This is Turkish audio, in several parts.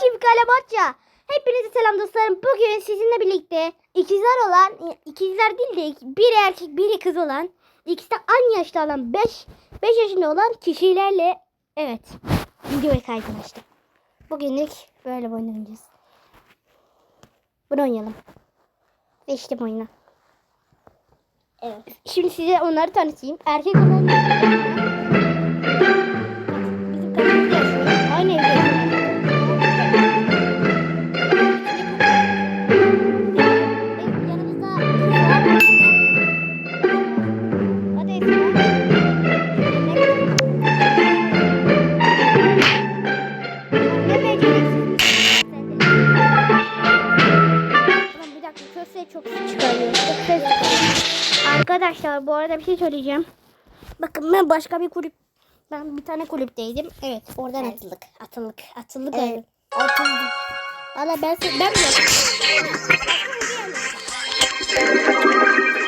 Çift kale maça. Hepinize selam dostlarım. Bugün sizinle birlikte ikizler olan, ikizler değil de biri erkek biri kız olan, ikisi de aynı yaşta olan 5 5 yaşında olan kişilerle evet video kaydını açtım. Bugünlük böyle oynayacağız. Bunu oynayalım. Seçtim oyunu. Evet. Şimdi size onları tanıtayım. Erkek olan şey söyleyeceğim. Bakın ben başka bir kulüp ben bir tane kulüpteydim. Evet oradan atıldık. Atıldık. Atıldık. Evet. Atıldık. Valla ben ben bile.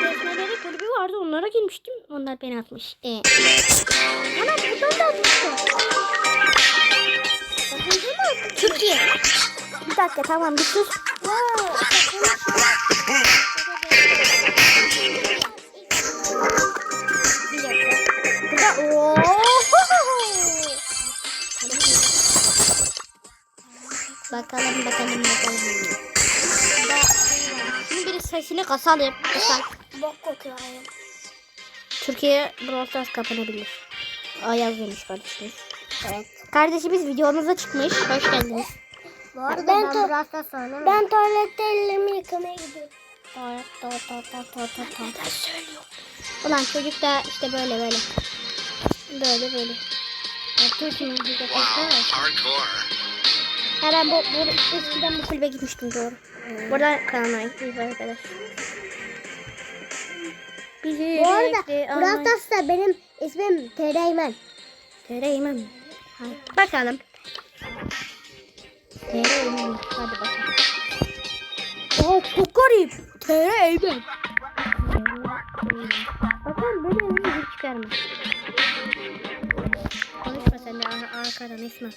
Defneleri kulübü vardı onlara girmiştim. Onlar beni atmış. Ee. Ana buradan da atmıştı. Türkiye. Bir dakika tamam bir sus. Sesini kasalım. Kasal. Bok kokuyor ayım. Türkiye Brawl Stars kapanabilir. Ayaz demiş kardeşimiz. Evet. Kardeşimiz videomuza çıkmış. Hoş geldiniz. Bu arada Ben ben, Brawl Stars Ben tuvalette ellerimi yıkamaya gidiyorum. Ulan çocuk da işte böyle böyle. Böyle böyle. De Hardcore. Ha ben bu, bu eskiden bu kulübe gitmiştim doğru. Burada kanalıma gittim arkadaş. Bizi Bu arada Brawl. Stars'ta benim ismim Tereymen. Tereymen. Bakalım. Tereymen. Hadi bakalım. Aa çok garip. Tereymen. Bakalım böyle bir hiç çıkarma. Konuşma sen de ar- arkadan Esma.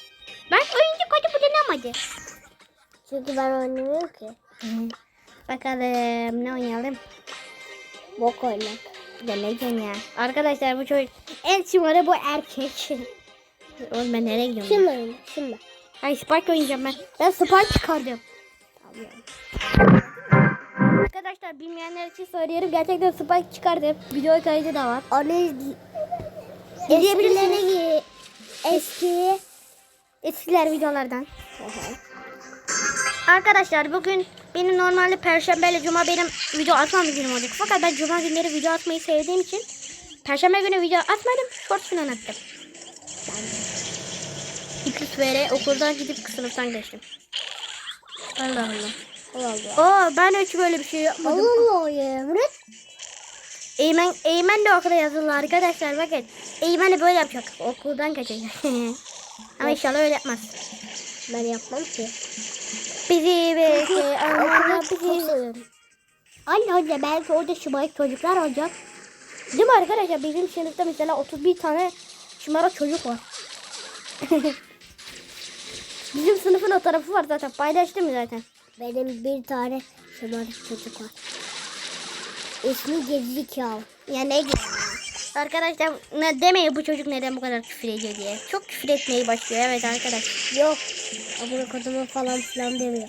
Ben oyuncu kodu bulunamadı. Çünkü ben oynamıyorum ki. Bakalım ne oynayalım? Bok oynak. Demeyeceğim ya. Arkadaşlar bu çocuk en şımarı bu erkek. Oğlum ben nereye gidiyorum? Şimdi oyna. Şimdi. Ay Spike oynayacağım ben. Ben Spike çıkardım. Arkadaşlar bilmeyenler için söylüyorum. Gerçekten Spike çıkardım. Video kaydı da var. Onu izle- eskileri eski Eskiler videolardan. Arkadaşlar bugün benim normalde perşembe ile cuma benim video atmam günüm olacak. Fakat ben cuma günleri video atmayı sevdiğim için perşembe günü video atmadım. Short falan attım. İki süre okuldan gidip sınıftan geçtim. Allah Allah. Allah. Aa ben hiç böyle bir şey yapmadım. Allah Allah Emre. Eymen, Eymen de okula yazılı arkadaşlar bakın. Eymen de böyle yapacak. Okuldan kaçacak. Ama inşallah öyle yapmaz. Ben yapmam ki. Bizi belki bizi. seviyorum. Anne anne belki orada şımarık çocuklar olacak. Değil mi arkadaşlar? Bizim sınıfta mesela 31 tane şımarık çocuk var. Bizim sınıfın o tarafı var zaten. Paylaştım zaten? Benim bir tane şımarık çocuk var. İsmi Gerizekalı. Ya ne gibi? Arkadaşlar ne demeyin bu çocuk neden bu kadar küfür ediyor diye. Çok küfür etmeyi başlıyor evet arkadaş. Yok. Abone kodumu falan filan demiyor.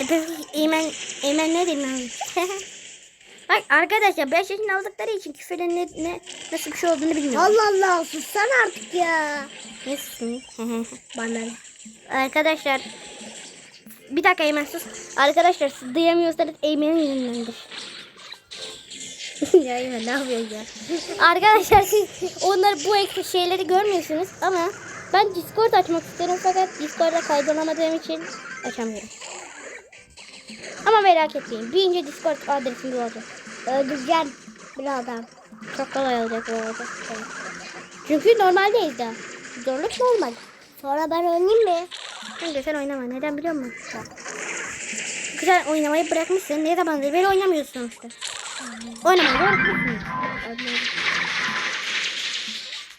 E peki Eymen, Eymen ne abi? Bak arkadaşlar 5 yaşını aldıkları için küfürün ne, ne, nasıl bir şey olduğunu bilmiyorum. Allah Allah sussan artık ya. Ne susun? Bana? Arkadaşlar bir dakika Eymen sus. Arkadaşlar siz duyamıyorsanız Eymen'in yüzündendir. ya Eymen ne yapıyorsun ya? Arkadaşlar siz onlar bu eksik şeyleri görmüyorsunuz ama ben Discord açmak istiyorum fakat Discord'da kaydolamadığım için açamıyorum. Ama merak etmeyin. Büyünce Discord adresim bu olacak. Öldüreceğim bir adam. Çok kolay olacak bu arada. Çünkü normaldeyiz daha. Zorluk normal. Sonra ben oynayayım mı? Şimdi sen oynama. Neden biliyor musun? Güzel oynamayı bırakmışsın. Ne zamandır beri oynamıyorsun işte. Oynamayı bırakmışsın.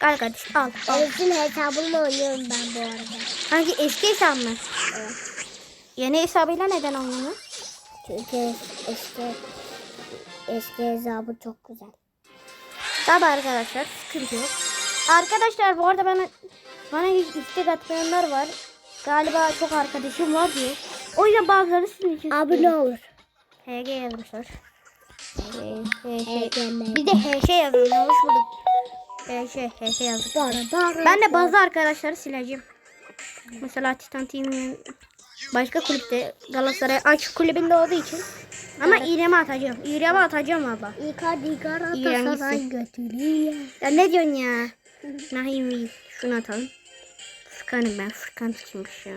Al kardeşim al. al. Enes'in hesabını oynuyorum ben bu arada. Hangi eski hesap mı? Yeni hesabıyla neden oynadın? Çünkü eski eski hesabı çok güzel. Tabi arkadaşlar sıkıntı yok. Arkadaşlar bu arada bana bana istek atmayanlar var. Galiba çok arkadaşım var diyor. O yüzden bazıları sizin için Abi ne olur? HG yazmışlar. Bir de HG yazıyor. Hoş bulduk. HG, HG yazdık. Ben de bazı arkadaşları sileceğim. Mesela Titan Team'in başka kulüpte Galatasaray aç kulübünde olduğu için. Ama İrem'e atacağım. İrem'e atacağım abla. İğrençsin. Galatasaray götürüyor. Ya ne diyorsun ya? Nahim. Şunu atalım. Furkan'ım ben. Furkan kimmiş ya?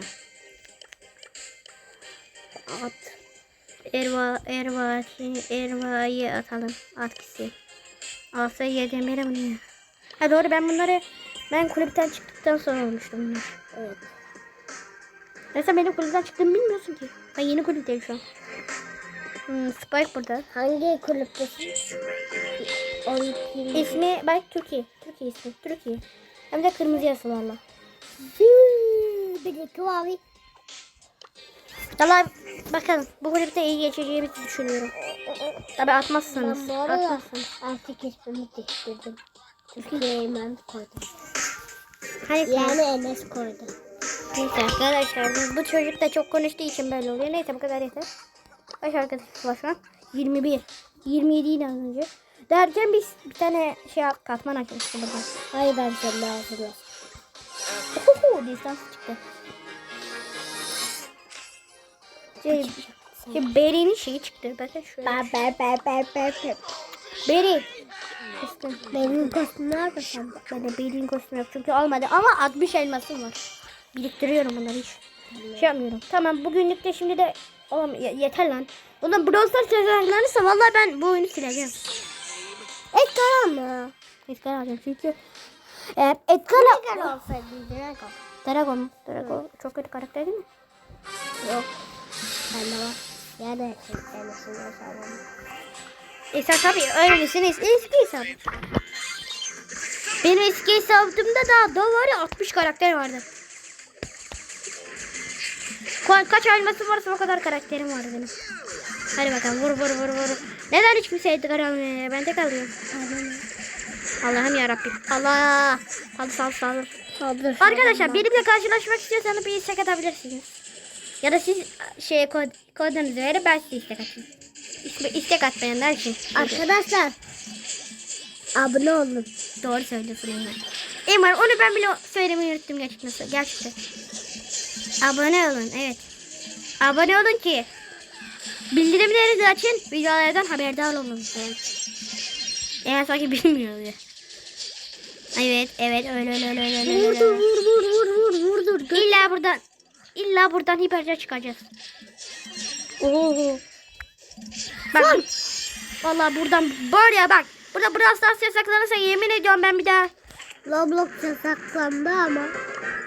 At. Erva, Erva, Erva'yı atalım. Atkisi. Alsa yedemire mi ya? Ha doğru ben bunları ben kulüpten çıktıktan sonra olmuştum bunlar. Evet. Mesela benim kulüpten çıktığımı bilmiyorsun ki. Ben yeni kulüpteyim şu an. Hmm, Spike burada. Hangi kulüptesin? 12. İsmi bak Türkiye. Türkiye ismi. Türkiye. Hem de kırmızı yazılarla. Bir dakika abi. Valla bakalım bu kulüpte iyi geçeceğimizi düşünüyorum. Tabi atmazsanız. Ben bu arada Atmazsanız. artık ismimi değiştirdim. Türkiye'ye ben koydum. Hani Yani Enes koydu. Neyse arkadaşlar bu, bu çocuk da çok konuştuğu için böyle oluyor. Neyse bu kadar yeter. Kaç arkadaş var şu an? 21. 27 yine az önce. Derken biz bir tane şey katman açmıştık burada. Hayır ben seninle hazırlasın. Oho distans çıktı. Şey, şey Beri'nin şeyi çıktı. Bakın şöyle. Ben ben ben ben ben. Beri. Kıstım. Benim kostüm nerede sende? Ben de kostümü yok çünkü olmadı. Ama 60 elmasım var. Biriktiriyorum bunları hiç. Şey yapmıyorum. Tamam bugünlük de şimdi de Oğlum ye- yeter lan. Ulan Brawl Stars cezalanırsa vallahi ben bu oyunu sileceğim. Edgar mı? Edgar alacağım çünkü eğer Edgar'la... Edgar olsaydı Drago. Dragon mu? Dragon çok kötü karakter değil mi? Yok. Bende var. Yani Enes'in hesabı. E sen tabii öylesin eski, hesabı. Benim eski hesabımda da daha var ya 60 karakter vardı. Ka- kaç elmasım varsa o kadar karakterim vardı benim. Hadi bakalım vur vur vur vur. Neden hiç kimse Edgar almıyor ya? Ben tek alıyorum. Allah'ım yarabbim. Allah. Hadi sal sal. Saldır. Arkadaşlar benimle karşılaşmak istiyorsanız bir istek atabilirsiniz. Ya da siz şey kod, kodunuzu verip ben size istek atayım. İstek, atmayanlar için. Arkadaşlar. Abone olun. Doğru söylüyorsun Emre. Emre onu ben bile söylemeyi unuttum gerçekten. Gerçekten. Abone olun evet. Abone olun ki bildirimlerinizi açın videolardan haberdar olun. Evet. Eğer sanki bilmiyor ya. Evet evet öyle öyle öyle öyle. öyle, öyle. Vur vur vur vur vur vur dur. İlla buradan illa buradan hiperce çıkacağız. Oo. Bak. Vallahi buradan var ya bak. Burada Brawl Stars yasaklanırsa yemin ediyorum ben bir daha Roblox yasaklandı ama.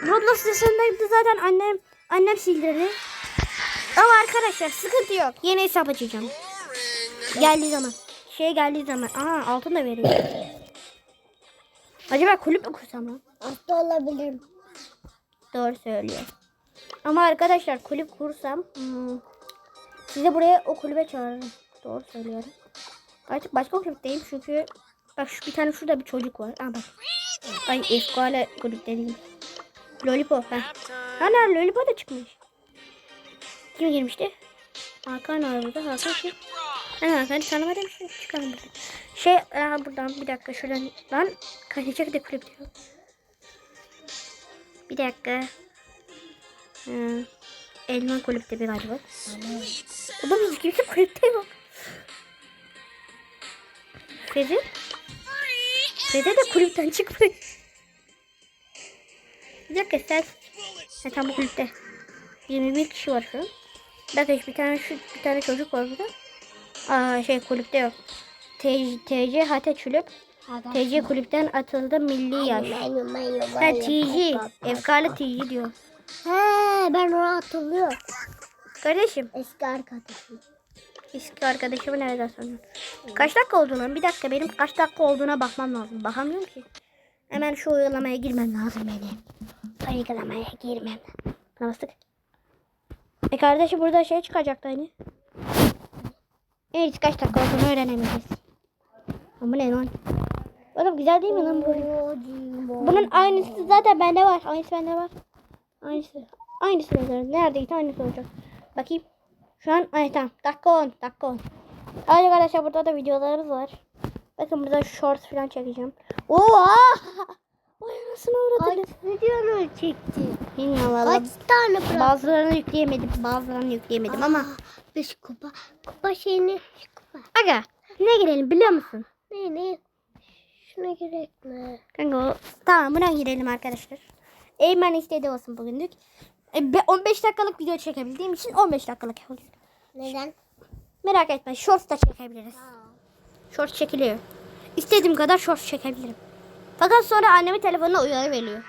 Roblox yasaklandı zaten annem annem sildirdi. Ama arkadaşlar sıkıntı yok. Yeni hesap açacağım. Geldiği zaman. Şey geldiği zaman. Aa altın da veriyor. Acaba kulüp mü kursam lan? Hasta olabilirim. Doğru söylüyor. Ama arkadaşlar kulüp kursam hmm, size buraya o kulübe çağırırım. Doğru söylüyorum. Artık başka kulüpteyim çünkü bak şu bir tane şurada bir çocuk var. Aa bak. Ay Eskale kulüpte değil. Lollipop ha. Ana Lollipop da çıkmış. Kim girmişti? Hakan var burada. Hakan kim? Ha Hakan tanımadım. Şey, çıkalım buradan. Şey aa, buradan bir dakika şuradan. Lan kaçacak da kulüpte yok. Bir dakika. Ee, Elman kulüpte bir galiba. Oğlum hiç kimse kulüpte yok. Fezi? Fezi de kulüpten çıkmış. Bir dakika sen. Ha, tam bu kulüpte. 21 kişi var şu an. Bir dakika bir tane şu bir tane çocuk var burada. Aa şey kulüpte yok. TC, TC Hate Çülüp. TC kulüpten atıldı milli yaş. Ha TC. Efkarlı TC diyor. He ben onu hatırlıyorum. Kardeşim Eski arkadaşım. Eski arkadaşımı nereden sanıyorsun? Kaç dakika oldu lan? Bir dakika benim kaç dakika olduğuna bakmam lazım. Bakamıyorum ki. Hemen şu uygulamaya girmem lazım benim. Uygulamaya girmem. Buna bastık. E kardeşim burada şey çıkacaktı hani. Evet kaç dakika olduğunu öğrenemeyeceğiz. Ama ne lan? Oğlum güzel değil mi lan bu? Bunun aynısı zaten bende var. Aynısı bende var. Aynısı. Aynısı. Neredeyse aynısı olacak. Bakayım. Şu an ay tamam. Dakika 10. Dakika 10. Hadi arkadaşlar burada da videolarımız var. Bakın burada short falan çekeceğim. Oha! Vay anasını Kaç uğradı. videonu çekti? Bilmiyorum valla. Kaç tane bırak? Bazılarını yükleyemedim. Bazılarını yükleyemedim ama. Biz kupa, kupa şeyini, kupa. Aga ne girelim biliyor musun? Ne ne? Şuna gerek mi? Kanka o. Tamam buna girelim arkadaşlar. Eymen istedi olsun bugünlük. E, be- 15 dakikalık video çekebildiğim için 15 dakikalık oluyor. Neden? Merak etme shorts da çekebiliriz. Shorts çekiliyor. İstediğim kadar shorts çekebilirim. Fakat sonra annemin telefonuna uyarı veriyor.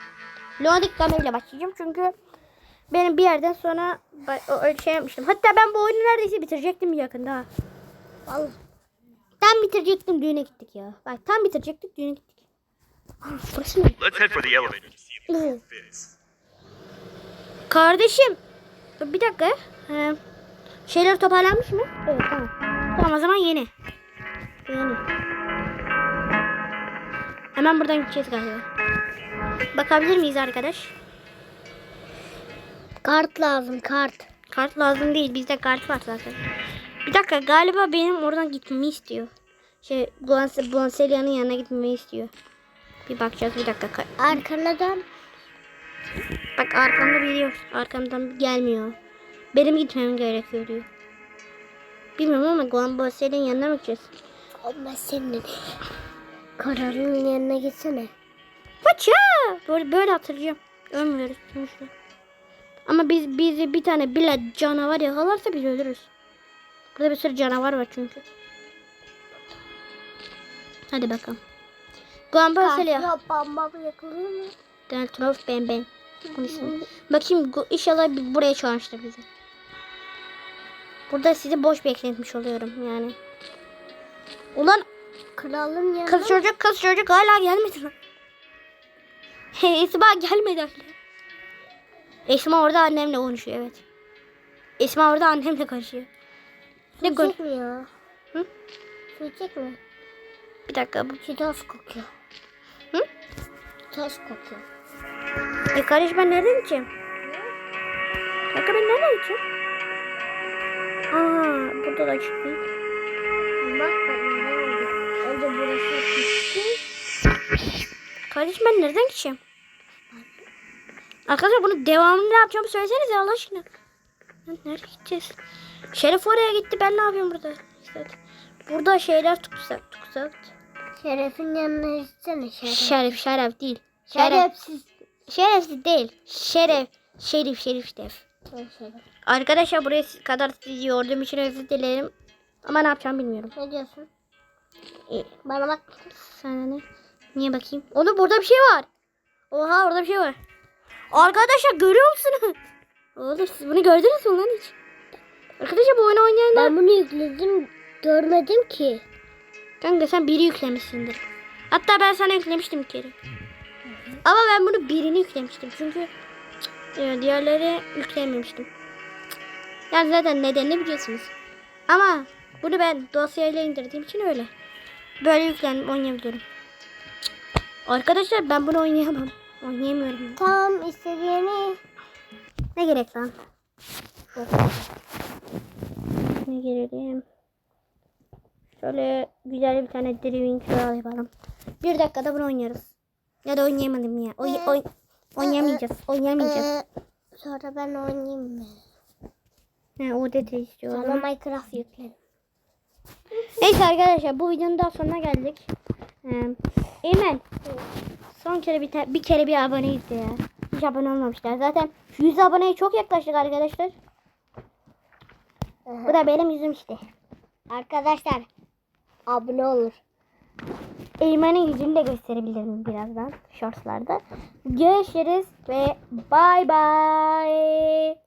Leonik ile başlayacağım çünkü benim bir yerden sonra öyle şey yapmıştım. Hatta ben bu oyunu neredeyse bitirecektim yakında. ha. Vallahi. Tam bitirecektim düğüne gittik ya. Bak tam bitirecektik düğüne gittik. Aa, Burası ne? Let's head for the elevator to see if it fits. Kardeşim. Bir dakika. Ee, şeyler toparlanmış mı? Evet tamam. Tamam o zaman yeni. Yeni. Hemen buradan gideceğiz galiba. Bakabilir miyiz arkadaş? Kart lazım kart. Kart lazım değil. Bizde kart var zaten. Bir dakika galiba benim oradan gitmemi istiyor. Şey Bonselia'nın yanına gitmemi istiyor. Bir bakacağız bir dakika. Ka- Arkana dön. Bak arkamda biri yok. Arkamdan gelmiyor. Benim gitmem gerekiyor diyor. Bilmiyorum ama Guan Bossel'in yanına mı gideceğiz? Ama senin. Kararın yanına gitsene. Paça! Böyle, böyle hatırlayacağım. Ölmüyoruz sonuçta. Ama biz bizi bir tane bile canavar yakalarsa biz ölürüz. Burada bir sürü canavar var çünkü. Hadi bakalım. Ya. Ya bamba yakalıyor mu? Trump ben ben. İsmi. Bakayım inşallah buraya çağırmıştır bizi. Burada sizi boş bekletmiş oluyorum yani. Ulan Kralın yanına. kız çocuk kız çocuk hala gelmedi lan. Esma gelmedi hala. Esma orada annemle konuşuyor evet. Esma orada annemle konuşuyor. Ne çekmiyor. Hı? Su çekmiyor. Bir dakika bu. Şu toz kokuyor. Hı? Toz kokuyor. E kardeş ben nereden gideceğim? Kanka ben nereden gideceğim? Aa burada da çıktı. Bak. Önce burası. Kardeş ben nereden gideceğim? Arkadaşlar bunu devamını ne yapacağımı söylesenize Allah aşkına. Nereye gideceğiz? Şeref oraya gitti ben ne yapıyorum burada? İşte burada şeyler tutsak tutsak. Şerefin yanına gitsene şeref. Şeref şeref değil. Şeref. Şerefsiz. Şerefsiz değil. Şeref. Şerif şerif şerif. Arkadaşlar buraya kadar sizi yorduğum için özür dilerim. Ama ne yapacağımı bilmiyorum. Ne diyorsun? E, Bana bak. Sana ne? Niye bakayım? Oğlum burada bir şey var. Oha orada bir şey var. Arkadaşlar görüyor musunuz? Oğlum siz bunu gördünüz mü lan hiç? Arkadaşlar bu oyunu oynayanlar... Ben bunu yükledim. Görmedim ki. Kanka sen biri yüklemişsindir. Hatta ben sana yüklemiştim bir kere. Ama ben bunu birini yüklemiştim. Çünkü e, diğerleri yüklememiştim. Yani zaten nedenini biliyorsunuz. Ama bunu ben dosyayla indirdiğim için öyle. Böyle yüklenip oynayabiliyorum. Arkadaşlar ben bunu oynayamam. Oynayamıyorum. Tamam istediğini. Ne gerek lan? Ne gereğim? Şöyle güzel bir tane driving yapalım. Bir dakikada bunu oynarız. Ya da oynayamadım ya. Oy, oy, oynayamayacağız. Oynayamayacağız. Ee, sonra ben oynayayım mı? He, o detay istiyorum. Sonra Minecraft yüklerim. Neyse arkadaşlar bu videonun daha sonuna geldik. Ee, Eymen. Son kere bir, bir kere bir abone gitti ya. Hiç abone olmamışlar. Zaten 100 aboneye çok yaklaştık arkadaşlar. Bu da benim yüzüm işte. Arkadaşlar abone olur. Eymen'in yüzünü de gösterebilirim birazdan shortslarda. Görüşürüz ve bay bay.